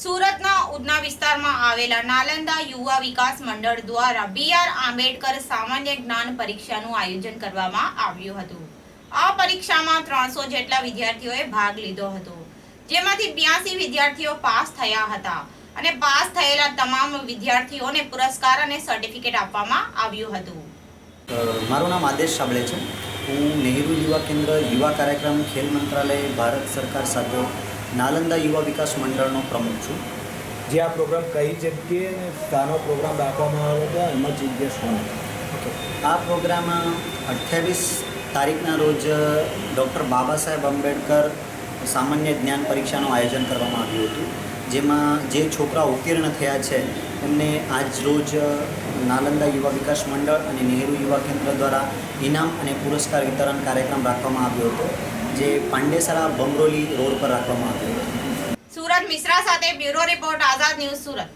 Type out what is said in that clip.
સુરતના ઉધના વિસ્તારમાં આવેલા નાલંદા યુવા વિકાસ મંડળ દ્વારા બી આર આંબેડકર સામાન્ય જ્ઞાન પરીક્ષાનું આયોજન કરવામાં આવ્યું હતું. આ પરીક્ષામાં ત્રણસો જેટલા વિદ્યાર્થીઓએ ભાગ લીધો હતો, જેમાંથી બ્યાસી વિદ્યાર્થીઓ પાસ થયા હતા અને પાસ થયેલા તમામ વિદ્યાર્થીઓને પુરસ્કાર અને સર્ટિફિકેટ આપવામાં આવ્યું હતું. મારું નામ આદેશ સાંભળે છે. હું નહેરુ યુવા કેન્દ્ર યુવા કાર્યક્રમ ખેલ મંત્રાલય ભારત સરકાર સાથે નાલંદા યુવા વિકાસ મંડળનો પ્રમુખ છું. જે આ પ્રોગ્રામ કઈ જગ્યાએ અને શાનો પ્રોગ્રામ રાખવામાં આવ્યો હતો એમાં જગ્યા શું ઓકે. આ પ્રોગ્રામ અઠ્યાવીસ તારીખના રોજ ડૉક્ટર બાબા સાહેબ આંબેડકર સામાન્ય જ્ઞાન પરીક્ષાનું આયોજન કરવામાં આવ્યું હતું. જેમાં જે છોકરા ઉત્તીર્ણ થયા છે, એમને આજ રોજ નાલંદા યુવા વિકાસ મંડળ અને નહેરુ યુવા કેન્દ્ર દ્વારા ઇનામ અને પુરસ્કાર વિતરણ કાર્યક્રમ રાખવામાં આવ્યો હતો, જે પાંડેસરા બમરોલી રોડ પર રાખવામાં આવ્યો હતો. સુરત મિશ્રા સાથે bureau report, Azad news Surat.